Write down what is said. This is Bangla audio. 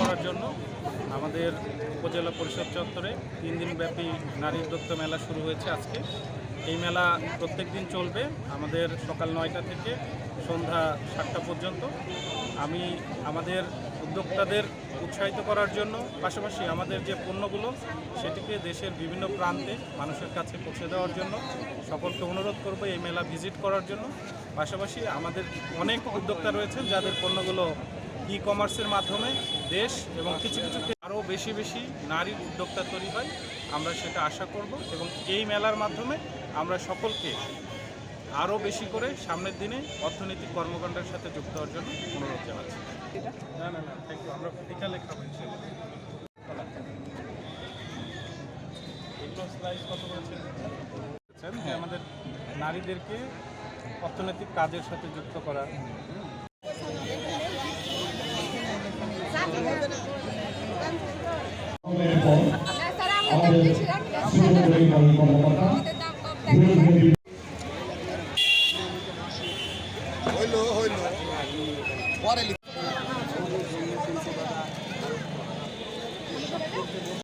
করার জন্য আমাদের উপজেলা পরিষদ চত্বরে তিন দিনব্যাপী নারী উদ্যোক্তা মেলা শুরু হয়েছে আজকে। এই মেলা প্রত্যেক দিন চলবে আমাদের সকাল নয়টা থেকে সন্ধ্যা সাতটা পর্যন্ত। আমি আমাদের উদ্যোক্তাদের উৎসাহিত করার জন্য পাশাপাশি আমাদের যে পণ্যগুলো সেটিকে দেশের বিভিন্ন প্রান্তে মানুষের কাছে পৌঁছে দেওয়ার জন্য সকলকে অনুরোধ করব এই মেলা ভিজিট করার জন্য। পাশাপাশি আমাদের অনেক উদ্যোক্তা রয়েছেন যাদের পণ্যগুলো ই কমার্সের মাধ্যমে দেশ এবং কিছু কিছু আরও বেশি বেশি নারীর উদ্যোক্তা তৈরি হয়, আমরা সেটা আশা করব এবং এই মেলার মাধ্যমে আমরা সকলকে আরও বেশি করে সামনের দিনে অর্থনৈতিক কর্মকাণ্ডের সাথে যুক্ত হওয়ার জন্য অনুরোধ জানাচ্ছি। না না না থ্যাংক ইউ আমরা আমাদের নারীদেরকে অর্থনৈতিক কাজের সাথে যুক্ত করা। হইল হইল পরে